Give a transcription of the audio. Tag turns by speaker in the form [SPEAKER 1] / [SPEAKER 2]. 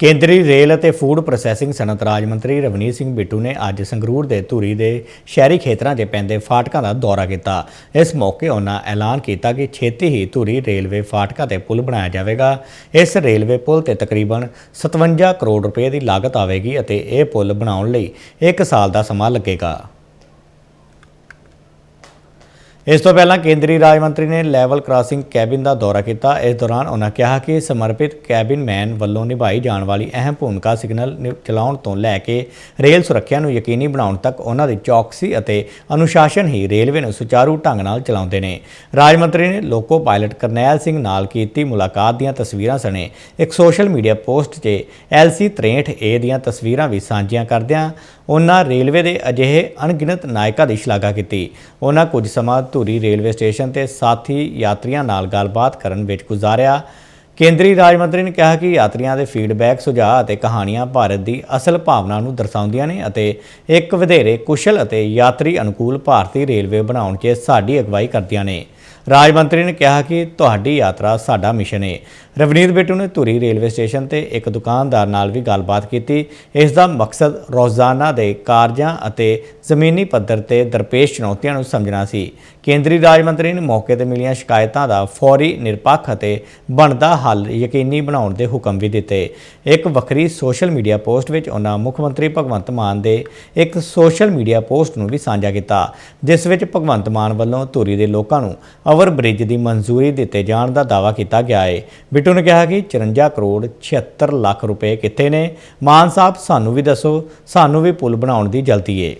[SPEAKER 1] ਕੇਂਦਰੀ ਰੇਲ ਅਤੇ food processing ਸਨਅਤ ਰਾਜ ਮੰਤਰੀ ਰਵਨੀਤ ਸਿੰਘ ਬਿੱਟੂ ਨੇ ਅੱਜ ਸੰਗਰੂਰ ਦੇ ਧੂਰੀ ਦੇ ਸ਼ਹਿਰੀ ਖੇਤਰਾਂ 'ਚ ਪੈਂਦੇ ਫਾਟਕਾਂ ਦਾ ਦੌਰਾ ਕੀਤਾ। ਇਸ ਮੌਕੇ ਉਹਨਾਂ ਐਲਾਨ ਕੀਤਾ ਕਿ ਛੇਤੀ ਹੀ ਧੂਰੀ ਰੇਲਵੇ ਫਾਟਕਾਂ ਤੇ ਪੁਲ ਬਣਾਇਆ ਜਾਵੇਗਾ। ਇਸ ਰੇਲਵੇ ਪੁਲ ਤੇ ਤਕਰੀਬਨ 57 ਕਰੋੜ ਰੁਪਏ ਦੀ ਲਾਗਤ ਆਵੇਗੀ ਅਤੇ ਇਹ ਪੁਲ ਬਣਾਉਣ ਲਈ 1 ਸਾਲ ਦਾ ਸਮਾਂ ਲੱਗੇਗਾ। ਇਸ ਤੋਂ ਪਹਿਲਾਂ ਕੇਂਦਰੀ ਰਾਜ ਮੰਤਰੀ ਨੇ ਲੈਵਲ ਕ੍ਰਾਸਿੰਗ ਕੈਬਿਨ ਦਾ ਦੌਰਾ ਕੀਤਾ। ਇਸ ਦੌਰਾਨ ਉਹਨਾਂ ਕਿਹਾ ਕਿ ਸਮਰਪਿਤ ਕੈਬਿਨ ਮੈਨ ਵੱਲੋਂ ਨਿਭਾਈ ਜਾਣ ਵਾਲੀ ਅਹਿਮ ਭੂਮਿਕਾ ਸਿਗਨਲ ਨਿ- ਚਲਾਉਣ ਤੋਂ ਲੈ ਕੇ ਰੇਲ ਸੁਰੱਖਿਆ ਨੂੰ ਯਕੀਨੀ ਬਣਾਉਣ ਤੱਕ ਉਹਨਾਂ ਦੀ ਚੌਕਸੀ ਅਤੇ ਅਨੁਸ਼ਾਸਨ ਹੀ ਰੇਲਵੇ ਨੂੰ ਸੁਚਾਰੂ ਢੰਗ ਨਾਲ ਚਲਾਉਂਦੇ ਨੇ। ਰਾਜ ਮੰਤਰੀ ਨੇ ਲੋਕੋ ਪਾਇਲਟ ਕਰਨੈਲ ਸਿੰਘ ਨਾਲ ਕੀਤੀ ਮੁਲਾਕਾਤ ਦੀਆਂ ਤਸਵੀਰਾਂ ਸਣੇ। ਇੱਕ ਸੋਸ਼ਲ ਮੀਡੀਆ ਪੋਸਟ 'ਚ LC 63A ਦੀਆਂ ਤਸਵੀਰਾਂ ਵੀ ਸਾਂਝੀਆਂ ਕਰਦਿਆਂ ਉਹਨਾਂ ਰੇਲਵੇ ਦੇ ਅਜਿਹੇ ਅਣਗਿਣਤ ਨਾਇਕਾਂ ਦੀ ਸ਼ਲਾਘਾ ਕੀਤੀ। ਉਹਨਾਂ ਕੁਝ ਸਮਾਂ ਧੂਰੀ ਰੇਲਵੇ ਸਟੇਸ਼ਨ ਤੇ ਸਾਥੀ ਯਾਤਰੀਆਂ ਨਾਲ ਗੱਲਬਾਤ ਕਰਨ ਵਿੱਚ ਗੁਜ਼ਾਰਿਆ। ਕੇਂਦਰੀ ਰਾਜ ਮੰਤਰੀ ਨੇ ਕਿਹਾ ਕਿ ਯਾਤਰੀਆਂ ਦੇ ਫੀਡਬੈਕ, ਸੁਝਾਅ ਅਤੇ ਕਹਾਣੀਆਂ ਭਾਰਤ ਦੀ ਅਸਲ ਭਾਵਨਾ ਨੂੰ ਦਰਸਾਉਂਦੀਆਂ ਨੇ ਅਤੇ ਇੱਕ ਵਧੇਰੇ ਕੁਸ਼ਲ ਅਤੇ ਯਾਤਰੀ ਅਨੁਕੂਲ ਭਾਰਤੀ ਰੇਲਵੇ ਬਣਾਉਣ 'ਚ ਸਾਡੀ ਅਗਵਾਈ ਕਰਦੀਆਂ ਨੇ। ਰਾਜ ਮੰਤਰੀ ਨੇ ਕਿਹਾ ਕਿ ਤੁਹਾਡੀ ਯਾਤਰਾ ਸਾਡਾ ਮਿਸ਼ਨ ਹੈ ਰਵਨੀਤ ਬਿੱਟੂ ਨੇ ਧੂਰੀ ਰੇਲਵੇ ਸਟੇਸ਼ਨ ਤੇ ਇੱਕ ਦੁਕਾਨਦਾਰ ਨਾਲ ਵੀ ਗੱਲਬਾਤ ਕੀਤੀ। ਇਸ ਦਾ ਮਕਸਦ ਰੋਜ਼ਾਨਾ ਦੇ ਕਾਰਜਾਂ ਅਤੇ ਜ਼ਮੀਨੀ ਪੱਧਰ ਤੇ ਦਰਪੇਸ਼ ਚੁਣੌਤੀਆਂ ਨੂੰ ਸਮਝਣਾ ਸੀ। ਕੇਂਦਰੀ ਰਾਜ ਮੰਤਰੀ ਨੇ ਮੌਕੇ ਤੇ ਮਿਲੀਆਂ ਸ਼ਿਕਾਇਤਾਂ ਦਾ ਫੌਰੀ ਨਿਰਪੱਖ ਅਤੇ ਬਣਦਾ ਹੱਲ ਯਕੀਨੀ ਬਣਾਉਣ ਦੇ ਹੁਕਮ ਵੀ ਦਿੱਤੇ। ਇੱਕ ਵੱਖਰੀ ਸੋਸ਼ਲ ਮੀਡੀਆ ਪੋਸਟ ਵਿੱਚ ਉਹਨਾਂ ਮੁੱਖ ਮੰਤਰੀ ਭਗਵੰਤ ਮਾਨ ਦੇ ਇੱਕ ਸੋਸ਼ਲ ਮੀਡੀਆ ਪੋਸਟ ਨੂੰ ਵੀ ਸਾਂਝਾ ਕੀਤਾ, ਜਿਸ ਵਿੱਚ ਭਗਵੰਤ ਮਾਨ ਵੱਲੋਂ ਧੂਰੀ ਦੇ ਲੋਕਾਂ ਨੂੰ ਓਵਰ ਬ੍ਰਿਜ ਦੀ ਮਨਜ਼ੂਰੀ ਦਿੱਤੇ ਜਾਣ ਦਾ ਦਾਅਵਾ ਕੀਤਾ ਗਿਆ ਹੈ ਬਿੱਟੂ ਨੇ ਕਿਹਾ ਕਿ 54 ਕਰੋੜ 76 ਲੱਖ ਰੁਪਏ ਕਿੱਥੇ ਨੇ? ਮਾਨ ਸਾਹਿਬ, ਸਾਨੂੰ ਵੀ ਦੱਸੋ, ਸਾਨੂੰ ਵੀ ਪੁਲ ਬਣਾਉਣ ਦੀ ਜਲਦੀ ਏ।